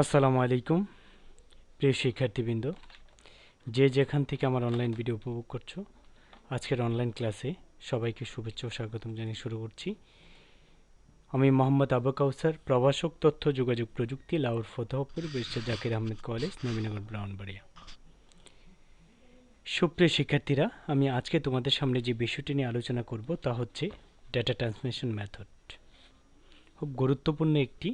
আসসালামু আলাইকুম, প্রিয় শিক্ষার্থীবৃন্দ। যে যেখান থেকে আমার অনলাইন ভিডিও উপভোগ করছ, আজকের অনলাইন ক্লাসে সবাইকে শুভেচ্ছা ও স্বাগতম জানিয়ে শুরু করছি। আমি মোহাম্মদ আবু কাউসার, প্রভাষক তথ্য, যোগাযোগ প্রযুক্তি লাউর ফতহপুর ব্যারিস্টার জাকির আহমেদ কলেজ নবীনগর ব্রাউনবাড়িয়া সুপ্রিয় শিক্ষার্থীরা, আমি আজকে তোমাদের সামনে যে বিষয়টি নিয়ে আলোচনা করব তা হচ্ছে ডেটা ট্রান্সমিশন মেথড খুব গুরুত্বপূর্ণ একটি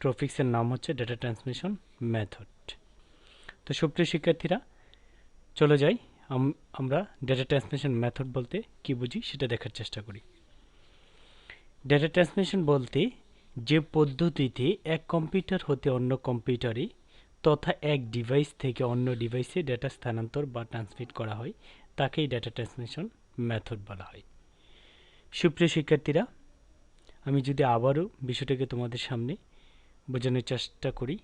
ট্রফিক্সের নাম হচ্ছে ডেটা ট্রান্সমিশন মেথড তো সুপ্রিয় শিক্ষার্থীরা, চলে যাই আম- আমরা ডেটা ট্রান্সমিশন মেথড বলতে কি বুঝি সেটা দেখার চেষ্টা করি। ডেটা ট্রান্সমিশন বলতে যে পদ্ধতিতে এক কম্পিউটার হতে অন্য কম্পিউটারে তথা এক ডিভাইস থেকে অন্য ডিভাইসে ডেটা স্থানান্তর বা ট্রান্সমিট করা হয়, তাকেই ডেটা ট্রান্সমিশন মেথড বলা হয়। সুপ্রিয় শিক্ষার্থীরা, আমি যদি আবারও বিষয়টাকে তোমাদের সামনে বোঝানোর চেষ্টা করি।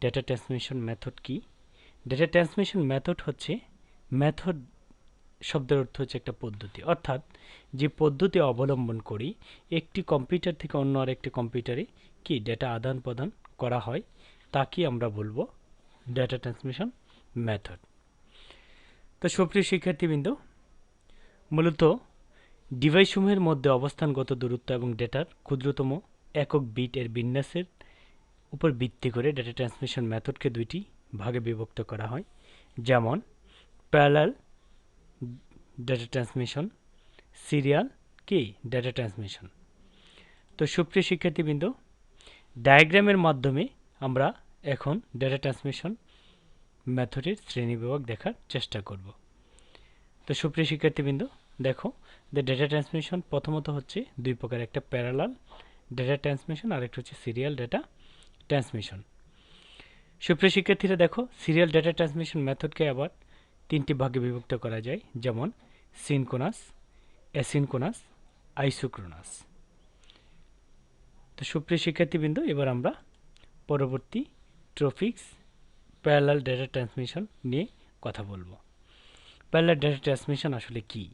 ডেটা ট্রান্সমিশন মেথড কি? ডেটা ট্রান্সমিশন মেথড হচ্ছে মেথড শব্দের অর্থ হচ্ছে একটা পদ্ধতি। অর্থাৎ যে পদ্ধতি অবলম্বন করি, একটি কম্পিউটার থেকে অন্য আরেকটি কম্পিউটারে কি ডেটা আদান প্রদান করা হয়, তাকে আমরা বলব ডেটা ট্রান্সমিশন মেথড তো সুপ্রিয় শিক্ষার্থীবৃন্দ, মূলত ডিভাইসসমূহের মধ্যে অবস্থানগত দূরত্ব এবং ডেটার ক্ষুদ্রতম একক বিট এর বিন্যাসের উপর ভিত্তি করে ডেটা ট্রান্সমিশন মেথডকে দুইটি ভাগে বিভক্ত করা হয়। যেমন প্যারালাল ডেটা ট্রান্সমিশন সিরিয়াল কি? ডেটা ট্রান্সমিশন তো সুপ্রিয় শিক্ষার্থীবৃন্দ ডায়াগ্রামের মাধ্যমে আমরা এখন ডেটা ট্রান্সমিশন মেথডের শ্রেণীবিভাগ দেখার চেষ্টা করব। তো সুপ্রিয় শিক্ষার্থীবৃন্দ, দেখো দ্য ডেটা ট্রান্সমিশন প্রথমত হচ্ছে দুই প্রকার, একটা প্যারালাল ডেটা ট্রান্সমিশন আর একটা হচ্ছে সিরিয়াল ডেটা ট্রান্সমিশন সুপ্রিয় শিক্ষার্থীরা, দেখো সিরিয়াল ডেটা ট্রান্সমিশন মেথডকে আবার তিনটি ভাগে বিভক্ত করা যায়, যেমন সিনকোনাস অ্যাসিনকোনাস আইসোক্রোনাস তো সুপ্রিয় শিক্ষার্থীবৃন্দ, এবার আমরা পরবর্তী ট্রফিক্স প্যারালাল ডেটা ট্রান্সমিশন নিয়ে কথা বলব। প্যারালাল ডেটা ট্রান্সমিশন আসলে কি?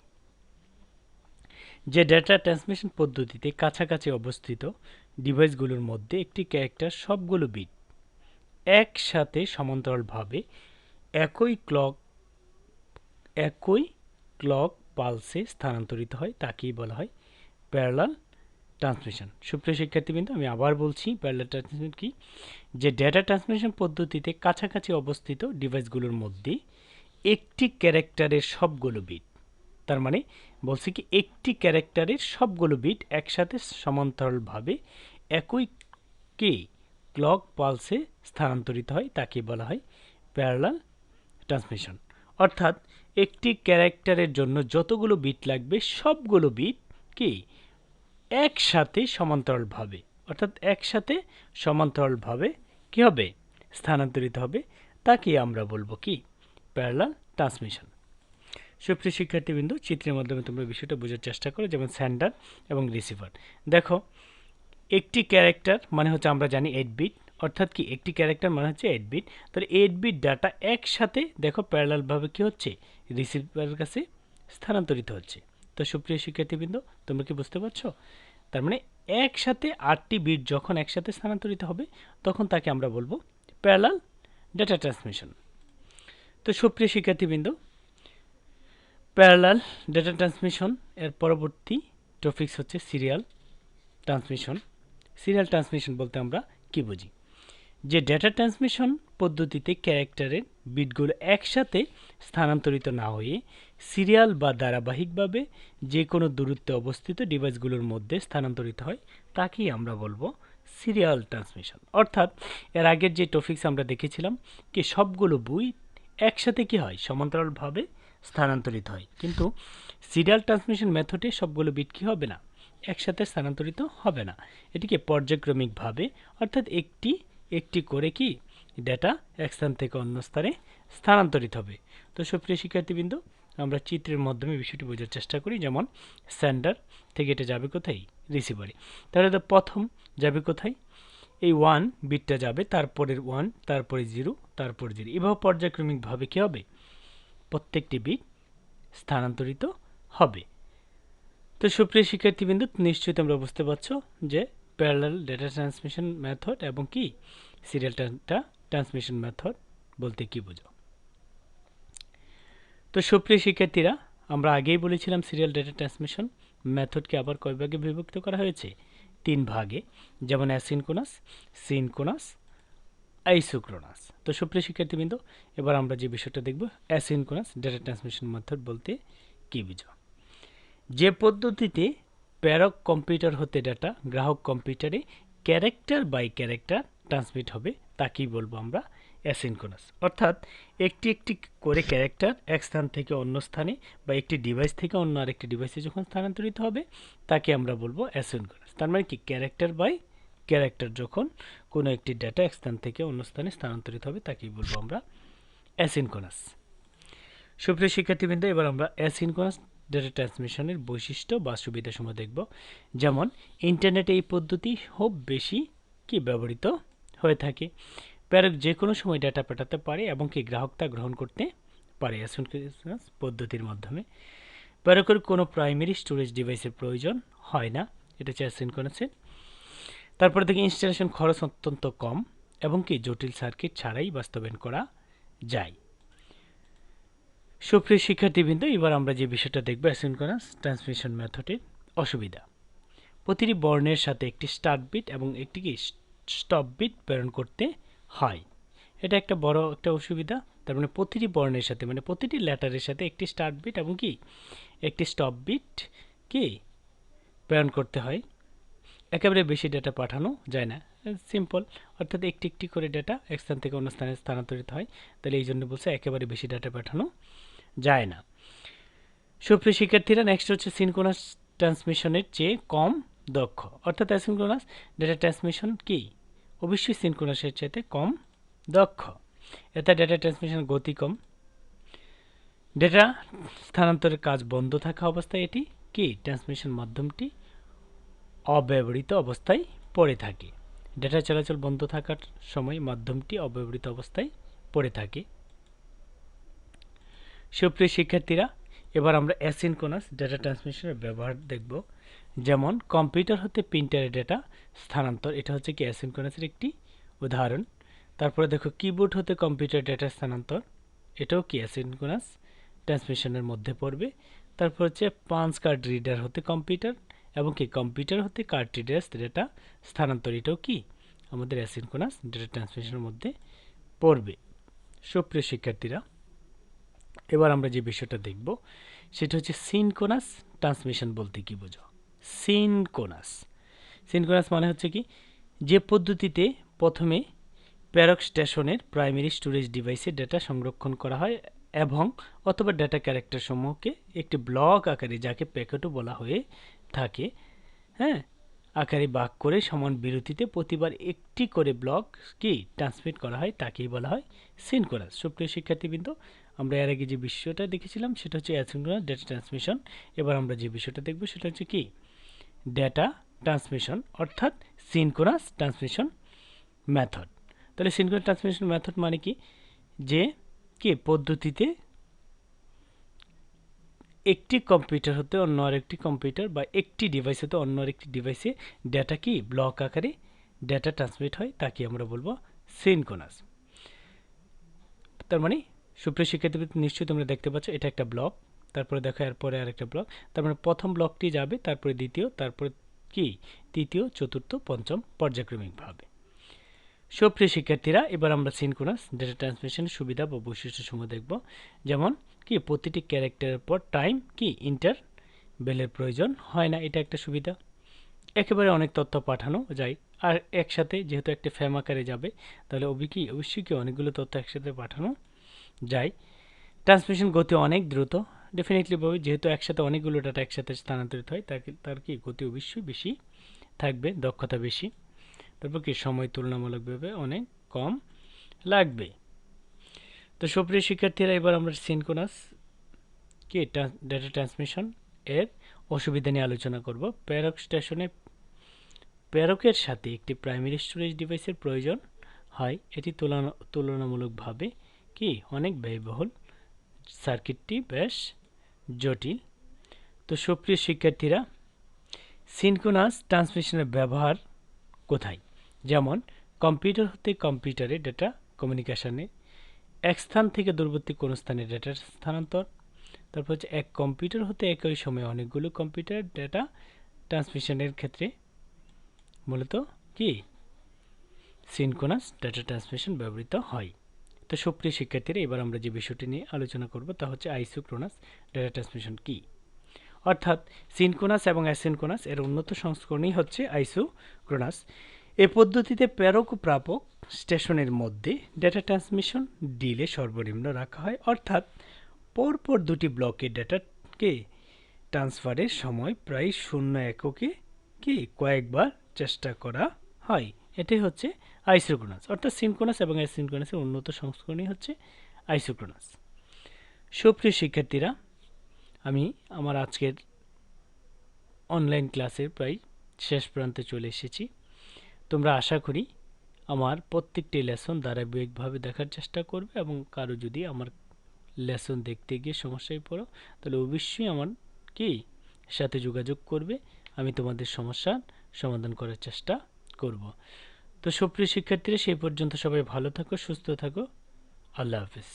যে ডেটা ট্রান্সমিশন পদ্ধতিতে কাছাকাছি অবস্থিত ডিভাইসগুলোর মধ্যে একটি ক্যারেক্টার সবগুলো বিট একসাথে সমান্তরালভাবে একই ক্লক একই ক্লক পালসে স্থানান্তরিত হয়, তাকেই বলা হয় প্যারালাল ট্রান্সমিশন। সুপ্রিয় শিক্ষার্থীবৃন্দ, আমি আবার বলছি প্যারালাল ট্রান্সমিশন কি? যে ডেটা ট্রান্সমিশন পদ্ধতিতে কাছাকাছি অবস্থিত ডিভাইসগুলোর মধ্যে একটি ক্যারেক্টারের সবগুলো বিট, তার মানে বলছি কি, একটি ক্যারেক্টারের সবগুলো বিট একসাথে সমান্তরালভাবে একই কে ক্লক পালসে স্থানান্তরিত হয়, তাকে বলা হয় প্যারালাল ট্রান্সমিশন। অর্থাৎ একটি ক্যারেক্টারের জন্য যতগুলো বিট লাগবে, সবগুলো বিট কি একসাথে সমান্তরালভাবে, অর্থাৎ একসাথে সমান্তরালভাবে কি হবে? স্থানান্তরিত হবে, তাকে আমরা বলব কি? Parallel transmission. সুপ্রিয় শিক্ষার্থীবৃন্দ, চিত্রের মাধ্যমে তোমরা বিষয়টা বোঝার চেষ্টা করো, যেমন স্যান্ডার এবং রিসিভার দেখো, একটি ক্যারেক্টার মানে হচ্ছে আমরা জানি এইট বিট অর্থাৎ কি একটি ক্যারেক্টার মানে হচ্ছে এইট বিট তাহলে এইট বিট ডাটা একসাথে দেখো প্যারালালভাবে কি হচ্ছে? রিসিভারের কাছে স্থানান্তরিত হচ্ছে। তো সুপ্রিয় শিক্ষার্থীবৃন্দ, তোমরা কি বুঝতে পারছ? তার মানে একসাথে আটটি বিট যখন একসাথে স্থানান্তরিত হবে, তখন তাকে আমরা বলব প্যারালাল ডেটা ট্রান্সমিশন তো সুপ্রিয় শিক্ষার্থীবৃন্দ প্যারালাল ডেটা ট্রান্সমিশন এর পরবর্তী টপিক্স হচ্ছে সিরিয়াল ট্রান্সমিশন। সিরিয়াল ট্রান্সমিশন বলতে আমরা কি বুঝি? যে ডেটা ট্রান্সমিশন পদ্ধতিতে ক্যারেক্টারের বিটগুলো একসাথে স্থানান্তরিত না হয়ে সিরিয়াল বা ধারাবাহিকভাবে যে কোনো দূরত্বে অবস্থিত ডিভাইসগুলোর মধ্যে স্থানান্তরিত হয়, তাকেই আমরা বলব সিরিয়াল ট্রান্সমিশন। অর্থাৎ এর আগের যে টপিক্স আমরা দেখেছিলাম, কি সবগুলো বই একসাথে কি হয়? সমান্তরালভাবে স্থানান্তরিত হয়। কিন্তু সিরিয়াল ট্রান্সমিশন মেথডে সবগুলো বিট কি হবে না? একসাথে স্থানান্তরিত হবে না। এটিকে পর্যায়ক্রমিকভাবে, অর্থাৎ একটি একটি করে কি ডেটা এক স্থান থেকে অন্য স্থানে স্থানান্তরিত হবে। তো সুপ্রিয় শিক্ষার্থীবৃন্দ, আমরা চিত্রের মাধ্যমে বিষয়টি বোঝার চেষ্টা করি। যেমন স্যান্ডার থেকে এটা যাবে কোথায়? রিসিভারে তাহলে তো প্রথম যাবে কোথায়? এই ওয়ান বিটটা যাবে, তারপরের ওয়ান তারপরে জিরো তারপর জিরো এভাবে পর্যায়ক্রমিকভাবে কী হবে? প্রত্যেকটি বিট স্থানান্তরিত হবে। তো সুপ্রিয় শিক্ষার্থীবৃন্দ, নিশ্চয়ই তোমরা বুঝতে পারছ যে প্যারালাল ডেটা ট্রান্সমিশন মেথড এবং কি? সিরিয়াল ট্রান্সমিশন মেথড বলতে কি বোঝো তো সুপ্রিয় শিক্ষার্থীরা, আমরা আগেই বলেছিলাম সিরিয়াল ডেটা ট্রান্সমিশন মেথডকে আবার কয় ভাগে বিভক্ত করা হয়েছে? তিন ভাগে, যেমন অ্যাসিনকোনাস সিনকোনাস আইসোক্রোনাস তো সুপ্রিয় শিক্ষার্থীবৃন্দ, এবার আমরা যে বিষয়টা দেখব অ্যাসিনকোনাস ডেটা ট্রান্সমিশন মেথড বলতে কী বুঝো? যে পদ্ধতিতে প্যারক কম্পিউটার হতে ডাটা গ্রাহক কম্পিউটারে ক্যারেক্টার বাই ক্যারেক্টার ট্রান্সমিট হবে, তাকেই বলব আমরা অ্যাসিনকোনাস অর্থাৎ একটি একটি করে ক্যারেক্টার এক স্থান থেকে অন্য স্থানে বা একটি ডিভাইস থেকে অন্য আরেকটি ডিভাইসে যখন স্থানান্তরিত হবে, তাকে আমরা বলব অ্যাসিনকোনাস তার মানে কি? ক্যারেক্টার বাই ক্যারেক্টার যখন কোনো একটি ডেটা এক স্থান থেকে অন্য স্থানে স্থানান্তরিত হবে, তাকেই বলব আমরা অ্যাসিনকোনাস সুপ্রিয় শিক্ষার্থীবৃন্দ, এবার আমরা অ্যাসিনকোনাস ডেটা ট্রান্সমিশনের বৈশিষ্ট্য বা সুবিধাসমূহ দেখব। যেমন ইন্টারনেটে এই পদ্ধতি খুব বেশি কি ব্যবহৃত হয়ে থাকে। প্যারক যে কোনো সময় ডেটা পাঠাতে পারে এবং কি গ্রাহক তা গ্রহণ করতে পারে অ্যাসিনকোনাস পদ্ধতির মাধ্যমে। প্যারকের কোনো প্রাইমারি স্টোরেজ ডিভাইসের প্রয়োজন হয় না। এটা হচ্ছে অ্যাসিনকোনাসের তারপরে দেখি ইনস্টলেশন খরচ অত্যন্ত কম এবং কি জটিল সার্কিট ছাড়াই বাস্তবায়ন করা যায়। সুপ্রিয় শিক্ষার্থীবৃন্দ, এবার আমরা যে বিষয়টা দেখব অ্যাসিনকোনাস ট্রান্সমিশন মেথডের অসুবিধা। প্রতিটি বর্ণের সাথে একটি স্টার্ট বিট এবং একটি কি স্টপ বিট প্রেরণ করতে হয়। এটা একটা বড় একটা অসুবিধা। তার মানে প্রতিটি বর্ণের সাথে মানে প্রতিটি লেটারের সাথে একটি স্টার্ট বিট এবং কি একটি স্টপ বিট কি প্রেরণ করতে হয়। একেবারে বেশি ডেটা পাঠানো যায় না। সিম্পল অর্থাৎ একটি একটি করে ডেটা এক স্থান থেকে অন্য স্থানে স্থানান্তরিত হয়, তাহলে এই জন্য বলছে একেবারে বেশি ডেটা পাঠানো যায় না। সুপ্রিয় শিক্ষার্থীরা নেক্সট হচ্ছে সিনকোনাস ট্রান্সমিশনের চেয়ে কম দক্ষ। অর্থাৎ অ্যাসিনক্রোনাস ডেটা ট্রান্সমিশন কি? অবশ্যই সিনক্রোনাসের চাইতে কম দক্ষ। এতে ডেটা ট্রান্সমিশন গতি কম। ডেটা স্থানান্তরের কাজ বন্ধ থাকা অবস্থায় এটি কি? ট্রান্সমিশন মাধ্যমটি অব্যবহৃত অবস্থায় পড়ে থাকে। ডেটা চলাচল বন্ধ থাকার সময় মাধ্যমটি অব্যবহৃত অবস্থায় পড়ে থাকে। সুপ্রিয় শিক্ষার্থীরা, এবার আমরা অ্যাসিনকোনাস ডেটা ট্রান্সমিশনের ব্যবহার দেখব। যেমন, কম্পিউটার হতে প্রিন্টারের ডেটা স্থানান্তর, এটা হচ্ছে কি অ্যাসিনকোনাসের একটি উদাহরণ। তারপরে দেখো, কিবোর্ড হতে কম্পিউটার ডেটা স্থানান্তর, এটাও কি অ্যাসিনকোনাস ট্রান্সমিশনের মধ্যে পড়বে। তারপর হচ্ছে পাঞ্চ কার্ড রিডার হতে কম্পিউটার এবং কি কম্পিউটার হতে কার্ট্রিডার্স ডেটা স্থানান্তর এটাও কি? আমাদের অ্যাসিনকোনাস ডেটা ট্রান্সমিশনের মধ্যে পড়বে। সুপ্রিয় শিক্ষার্থীরা, এবার আমরা যে বিষয়টা দেখব, সেটা হচ্ছে সিনকোনাস ট্রান্সমিশন বলতে কি বোঝো? সিনকোনাস সিনকোনাস মানে হচ্ছে কি, যে পদ্ধতিতে প্রথমে প্যারক স্টেশনের প্রাইমারি স্টোরেজ ডিভাইসে ডেটা সংরক্ষণ করা হয় এবং অথবা ডেটা ক্যারেক্টার সমূহকে একটি ব্লক আকারে, যাকে প্যাকেটও বলা হয়ে থাকে হ্যাঁ? আকারে বাক করে সমান বিরতিতে প্রতিবার একটি করে ব্লক কি ট্রান্সমিট করা হয়, তাকেই বলা হয় সিনকোনাস সুপ্রিয় শিক্ষার্থীবৃন্দ, আমরা এর আগে যে বিষয়টা দেখেছিলাম, সেটা হচ্ছে অ্যাসিনক্রোনাস ডেটা ট্রান্সমিশন এবার আমরা যে বিষয়টা দেখব, সেটা হচ্ছে কি? ডেটা ট্রান্সমিশন অর্থাৎ সিনকোনাস ট্রান্সমিশন মেথড তাহলে সিনকোনাস ট্রান্সমিশন মেথড মানে কি? যে কি পদ্ধতিতে? একটি কম্পিউটার হতে অন্য আরেকটি কম্পিউটার বা একটি ডিভাইস হতে অন্য আরেকটি ডিভাইসে ডেটা কি ব্লক আকারে ডেটা ট্রান্সমিট হয় তাকে আমরা বলব? সিনকোনাস তার মানে সুপ্রিয় শিক্ষার্থী নিশ্চয়ই তোমরা দেখতে পাচ্ছ এটা একটা ব্লক তারপরে দেখো এরপরে আরেকটা ব্লক তার মানে প্রথম ব্লকটি যাবে, তারপরে দ্বিতীয়, তারপরে কি? তৃতীয়, চতুর্থ, পঞ্চম পর্যায়ক্রমিকভাবে। সুপ্রিয় শিক্ষার্থীরা, এবার আমরা সিনকোনাস ডেটা ট্রান্সমিশনের সুবিধা বা বৈশিষ্ট্য সমূহ দেখব। যেমন, কি প্রতিটি ক্যারেক্টারের পর টাইম কি ইন্টার বেলের প্রয়োজন? হয় না, এটা একটা সুবিধা। একেবারে অনেক তথ্য পাঠানো যায়। আর একসাথে যেহেতু একটা ফ্যাম আকারে যাবে, তাহলে অবি কি অবশ্যই কি অনেকগুলো তথ্য একসাথে পাঠানো যায়। ট্রান্সমিশন গতি অনেক দ্রুত। ডেফিনেটলি বলবে যেহেতু একসাথে অনেকগুলো ডাটা একসাথে স্থানান্তরিত হয় তার কি গতি অবশ্যই বেশি থাকবে, দক্ষতা বেশি। তারপর কি, সময় তুলনামূলকভাবে অনেক কম লাগবে। তো সুপ্রিয় শিক্ষার্থীরা, এবার আমরা সিনকোনাস কি ডেটা ট্রান্সমিশন এর অসুবিধা নিয়ে আলোচনা করব। প্যারক স্টেশনে, প্যারকের সাথে একটি প্রাইমারি স্টোরেজ ডিভাইসের প্রয়োজন হয়। এটি তুলনা, তুলনামূলকভাবে কি, অনেক ব্যয়বহুল। সার্কিটটি বেশ জটিল। তো সুপ্রিয় শিক্ষার্থীরা, সিনকোনাস ট্রান্সমিশনের ব্যবহার কোথায়? যেমন কম্পিউটার হতে কম্পিউটারে ডেটা কমিউনিকেশানে এক স্থান থেকে দূরবর্তী কোনো স্থানে ডেটার স্থানান্তর, তারপর হচ্ছে এক কম্পিউটার হতে একই সময়ে অনেকগুলো কম্পিউটার ডেটা ট্রান্সমিশনের ক্ষেত্রে, মূলত কি? সিনকোনাস ডেটা ট্রান্সমিশন ব্যবহৃত হয়। তো সুপ্রিয় শিক্ষার্থীরা, এবার আমরা যে বিষয়টি নিয়ে আলোচনা করব তা হচ্ছে আইসোক্রোনাস ডেটা ট্রান্সমিশন কী? অর্থাৎ সিনকোনাস এবং অ্যাসিনকোনাস এর উন্নত সংস্করণই হচ্ছে আইসোক্রোনাস এ পদ্ধতিতে প্রেরক প্রাপক স্টেশনের মধ্যে ডেটা ট্রান্সমিশন ডিলে সর্বনিম্ন রাখা হয়, অর্থাৎ পরপর দুটি ব্লকে ডেটাকে ট্রান্সফারের সময় প্রায় শূন্য এককে কি কয়েকবার চেষ্টা করা হয়। এটাই হচ্ছে আইসোক্রোনাস অর্থাৎ সিনকোনাস এবং অ্যাসিনকোনাসের উন্নত সংস্করণই হচ্ছে আইসোক্রোনাস সুপ্রিয় শিক্ষার্থীরা, আমি আমার আজকের অনলাইন ক্লাসের প্রায় শেষ প্রান্তে চলে এসেছি। তোমরা আশা করি আমার প্রত্যেকটি লেসন ধারাবাহিকভাবে দেখার চেষ্টা করবে এবং কারও যদি আমার লেসন দেখতে গিয়ে সমস্যায় পড়ো, তাহলে অবশ্যই আমার কি সাথে যোগাযোগ করবে। আমি তোমাদের সমস্যার সমাধান করার চেষ্টা করব। তো সুপ্রিয় শিক্ষার্থীরা, সেই পর্যন্ত সবাই ভালো থাকো, সুস্থ থাকো। আল্লাহ হাফিজ।